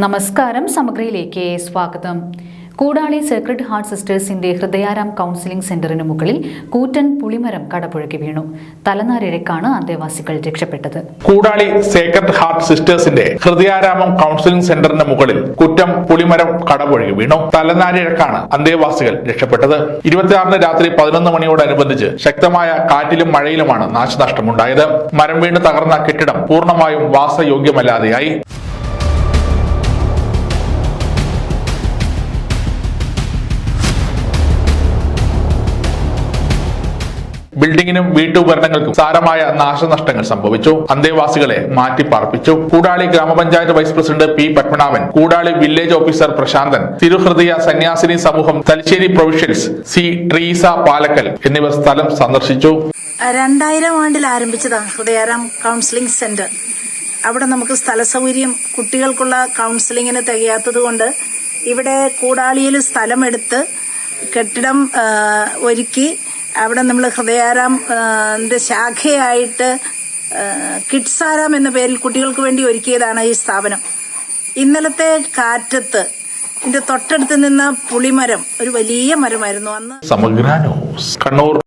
നമസ്കാരം സമഗ്രയിലേക്ക് സ്വാഗതം. കൂടാളി സേക്രഡ് ഹാർട്ട് സിസ്റ്റേഴ്സിന്റെ ഹൃദയാരാം കൗൺസിലിംഗ് സെന്ററിന് മുകളിൽ കൂറ്റൻ പുളിമരം കടപുഴകി വീണു. തലനാരിഴക്കാണ് അന്തേവാസികൾ രക്ഷപ്പെട്ടത്. കൂടാളി സേക്രഡ് ഹാർട്ട് സിസ്റ്റേഴ്സിന്റെ ഹൃദയാരാമം കൗൺസിലിംഗ് സെന്ററിന് മുകളിൽ കുറ്റം പുളിമരം കടപുഴകി വീണു. തലനാരിഴക്കാണ് അന്തേവാസികൾ രക്ഷപ്പെട്ടത്. ഇരുപത്തിയാറിന് രാത്രി പതിനൊന്ന് മണിയോടനുബന്ധിച്ച് ശക്തമായ കാറ്റിലും മഴയിലുമാണ് നാശനഷ്ടമുണ്ടായത്. മരം വീണ് തകർന്ന കെട്ടിടം പൂർണമായും വാസയോഗ്യമല്ലാതെയായി. ബിൽഡിങ്ങിനും വീട്ടുപകരണങ്ങൾക്കും സാരമായ നാശനഷ്ടങ്ങൾ സംഭവിച്ചു. അന്തേവാസികളെ മാറ്റിപ്പാർപ്പിച്ചു. കൂടാളി ഗ്രാമപഞ്ചായത്ത് vice president P Padmanabhan Koodali village officer Prasanthan തിരുഹൃദയ സന്യാസിനി സമൂഹം തലശ്ശേരി പ്രൊവിഷ്യൽസ് സി ട്രീസ പാലക്കൽ എന്നിവർ സ്ഥലം സന്ദർശിച്ചു. രണ്ടായിരം ആണ്ടിൽ ആരംഭിച്ചതാണ് ഹൃദയാരാം കൗൺസിലിംഗ് സെന്റർ അവിടെ നമുക്ക് സ്ഥല സൗകര്യം കുട്ടികൾക്കുള്ള കൗൺസിലിങ്ങിന് തികയാത്തത് കൊണ്ട് ഇവിടെ കൂടാളിയിൽ സ്ഥലമെടുത്ത് കെട്ടിടം ഒരുക്കി അവിടെ നമ്മൾ ഹൃദയാരാം ശാഖയായിട്ട് കിഡ്സാരാം എന്ന പേരിൽ കുട്ടികൾക്ക് വേണ്ടി ഒരുക്കിയതാണ് ഈ സ്ഥാപനം. ഇന്നലത്തെ കാറ്റത്ത് ഇതിന്റെ തൊട്ടടുത്ത് നിന്ന പുളിമരം ഒരു വലിയ മരമായിരുന്നു. അന്ന് സമഗ്ര ന്യൂസ്. കണ്ണൂർ